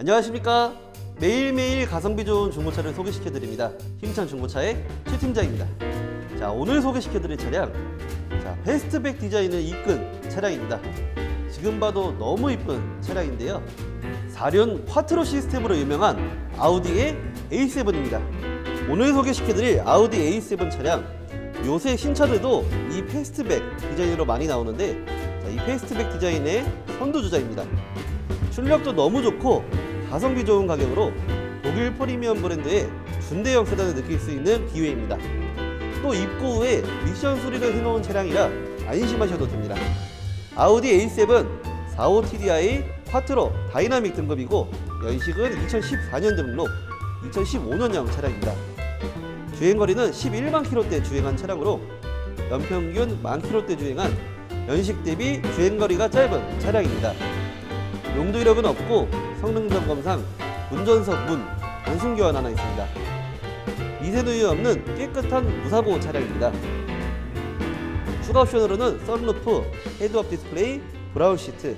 안녕하십니까? 매일매일 가성비 좋은 중고차를 소개시켜 드립니다. 힘찬 중고차의 최 팀장입니다. 자 오늘 소개시켜 드릴 차량 자 베스트백 디자인을 이끈 차량입니다. 지금 봐도 너무 이쁜 차량인데요. 4륜 콰트로 시스템으로 유명한 아우디의 A7입니다. 오늘 소개시켜 드릴 아우디 A7 차량 요새 신차들도 이 패스트백 디자인으로 많이 나오는데 자, 이 패스트백 디자인의 선두주자입니다. 출력도 너무 좋고 가성비 좋은 가격으로 독일 프리미엄 브랜드의 준대형 세단을 느낄 수 있는 기회입니다. 또 입고 후에 미션 수리를 해놓은 차량이라 안심하셔도 됩니다. 아우디 A7 45 TDI 콰트로 다이나믹 등급이고 연식은 2014년 등록 2015년형 차량입니다. 주행거리는 11만 킬로대 주행한 차량으로 연평균 만 킬로대 주행한 연식 대비 주행거리가 짧은 차량입니다. 용도 이력은 없고 성능 점검상 운전석 문 단순 교환 하나 있습니다. 미세 누유 없는 깨끗한 무사고 차량입니다. 추가 옵션으로는 썬루프, 헤드업 디스플레이, 브라운 시트,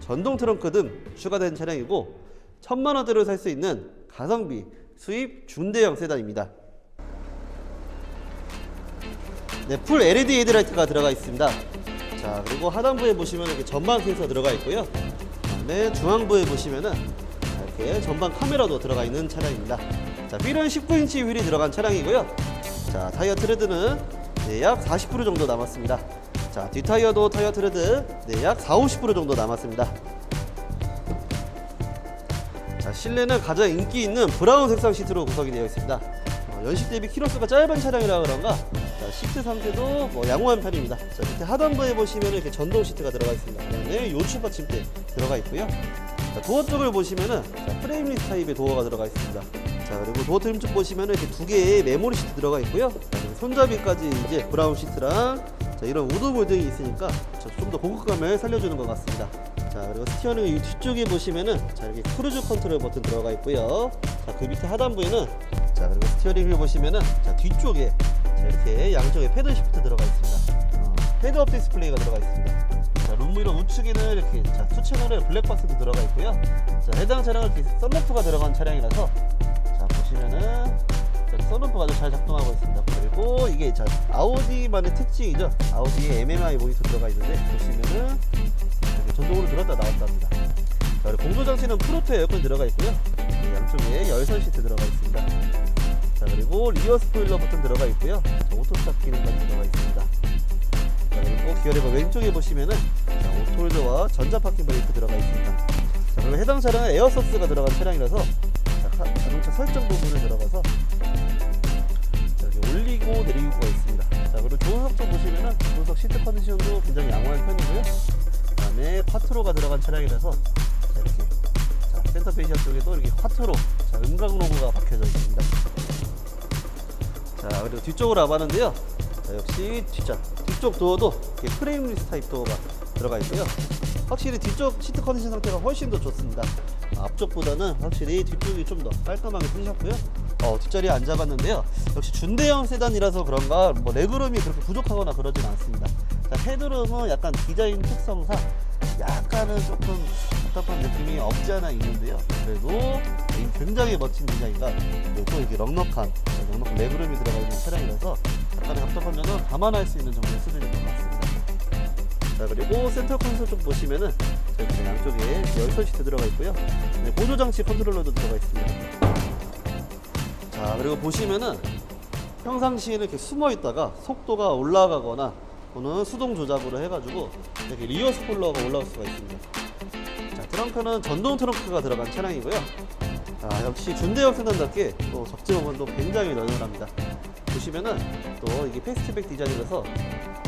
전동 트렁크 등 추가된 차량이고 천만 원대로 살 수 있는 가성비 수입 중대형 세단입니다. 네, 풀 LED 헤드라이트가 들어가 있습니다. 자, 그리고 하단부에 보시면 이렇게 전방 센서 들어가 있고요. 그다음에 중앙부에 보시면은 이렇게 전방 카메라도 들어가 있는 차량입니다. 자, 휠은 19인치 휠이 들어간 차량이고요. 자, 타이어 트레드는 네, 약 40% 정도 남았습니다. 자, 뒷타이어도 타이어 트레드 네, 약 4, 50% 정도 남았습니다. 자, 실내는 가장 인기 있는 브라운 색상 시트로 구성이 되어 있습니다. 어, 연식 대비 키로수가 짧은 차량이라 그런가 자, 시트 상태도 뭐 양호한 편입니다. 자, 밑에 하단부에 보시면 이렇게 전동 시트가 들어가 있습니다. 그다음에 요추 받침대 들어가 있고요. 자, 도어 쪽을 보시면은 자, 프레임리스 타입의 도어가 들어가 있습니다. 자, 그리고 도어 트림 쪽 보시면은 이렇게 두 개의 메모리 시트 들어가 있고요. 자, 그리고 손잡이까지 이제 브라운 시트랑 자, 이런 우드 볼딩이 있으니까 좀 더 고급감을 살려주는 것 같습니다. 자 그리고 스티어링 이 뒤쪽에 보시면은 자 이렇게 크루즈 컨트롤 버튼 들어가 있고요. 자그 밑에 하단부에는 자 그리고 스티어링 휠 보시면은 자 뒤쪽에 자 이렇게 양쪽에 패들 시프트 들어가 있습니다. 어, 헤드업 디스플레이가 들어가 있습니다. 자 룸미러 우측에는 이렇게 자 투채널에 블랙박스도 들어가 있고요. 자 해당 차량은 이렇게 썬루프가 들어간 차량이라서 자 보시면은 자, 썬루프가 아주 잘 작동하고 있습니다. 그리고 이게 자 아우디만의 특징이죠. 아우디에 MMI 모니터 들어가 있는데 보시면은 이렇게 전동으로 들었다 나왔다 합니다. 자, 그리고 공조 장치는 프로토 에어컨 들어가 있고요. 이 양쪽에 열선 시트 들어가 있습니다. 자 그리고 리어 스포일러 버튼 들어가 있고요. 자, 오토 스탑 기능까지 들어가 있습니다. 자 그리고 기어레버 왼쪽에 보시면은 전자 파킹 브레이크 들어가 있습니다. 자 그리고 해당 차량은 에어서스가 들어간 차량이라서 자, 가- 자동차 설정 부분을 들어가서 자, 이렇게 올리고 내리고가 있습니다. 자 그리고 조수석 쪽 보시면은 조수석 시트 컨디션도 굉장히 양호한 편이고요. 그다음에 콰트로가 들어간 차량이라서 자, 이렇게 자, 센터 페이시아 쪽에도 이렇게 콰트로 자, 음각 로고가 박혀져 있습니다. 자 그리고 뒤쪽으로 와봤는데요. 자, 역시 뒷자 뒤쪽 도어도 프레임리스 타입 도어가 들어가 있고요. 확실히 뒤쪽 시트 컨디션 상태가 훨씬 더 좋습니다. 앞쪽보다는 확실히 뒤쪽이 좀 더 깔끔하게 쓰셨고요. 어, 뒷자리에 앉아봤는데요. 역시 준대형 세단이라서 그런가 뭐 레그룸이 그렇게 부족하거나 그러진 않습니다. 자, 헤드룸은 약간 디자인 특성상 약간은 조금 답답한 느낌이 없지 않아 있는데요. 그래도 이 굉장히 멋진 디자인과 그리고 이렇게 넉넉한 넉넉한 레그룸이 들어가 있는 차량이라서 약간의 답답한 점은 감안할 수 있는 정도의 수준인 것 같습니다. 자 그리고 센터 콘솔 쪽 보시면은 저기 양쪽에 열선 시트 들어가 있고요. 네, 보조 장치 컨트롤러도 들어가 있습니다. 자 그리고 보시면은 평상시에는 이렇게 숨어 있다가 속도가 올라가거나 또는 수동 조작으로 해가지고 이렇게 리어 스포일러가 올라올 수가 있습니다. 자 트렁크는 전동 트렁크가 들어간 차량이고요. 아, 역시 준대형 세단답게 또 적재 공간도 굉장히 널널합니다. 보시면은 또 이게 패스트백 디자인이라서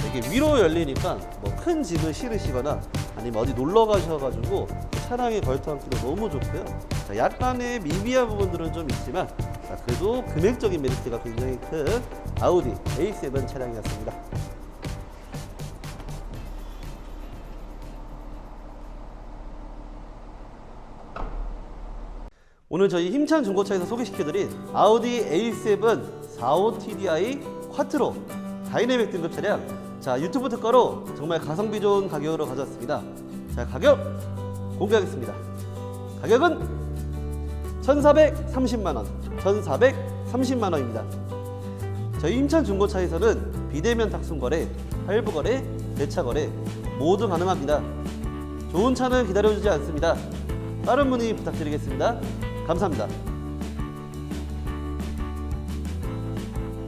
이게 위로 열리니까 뭐 큰 짐을 실으시거나 아니면 어디 놀러 가셔가지고 차량에 걸터앉기도 너무 좋고요. 자, 약간의 미비한 부분들은 좀 있지만 자, 그래도 금액적인 메리트가 굉장히 큰 아우디 A7 차량이었습니다. 오늘 저희 힘찬 중고차에서 소개시켜드린 아우디 A7 45 TDI 콰트로 다이내믹 등급 차량 자 유튜브 특가로 정말 가성비 좋은 가격으로 가져왔습니다 자 가격 공개하겠습니다 가격은 1,430만 원, 1,430만 원입니다. 저희 힘찬 중고차에서는 비대면 탁송 거래, 할부 거래, 대차 거래 모두 가능합니다. 좋은 차는 기다려주지 않습니다. 빠른 문의 부탁드리겠습니다. 감사합니다.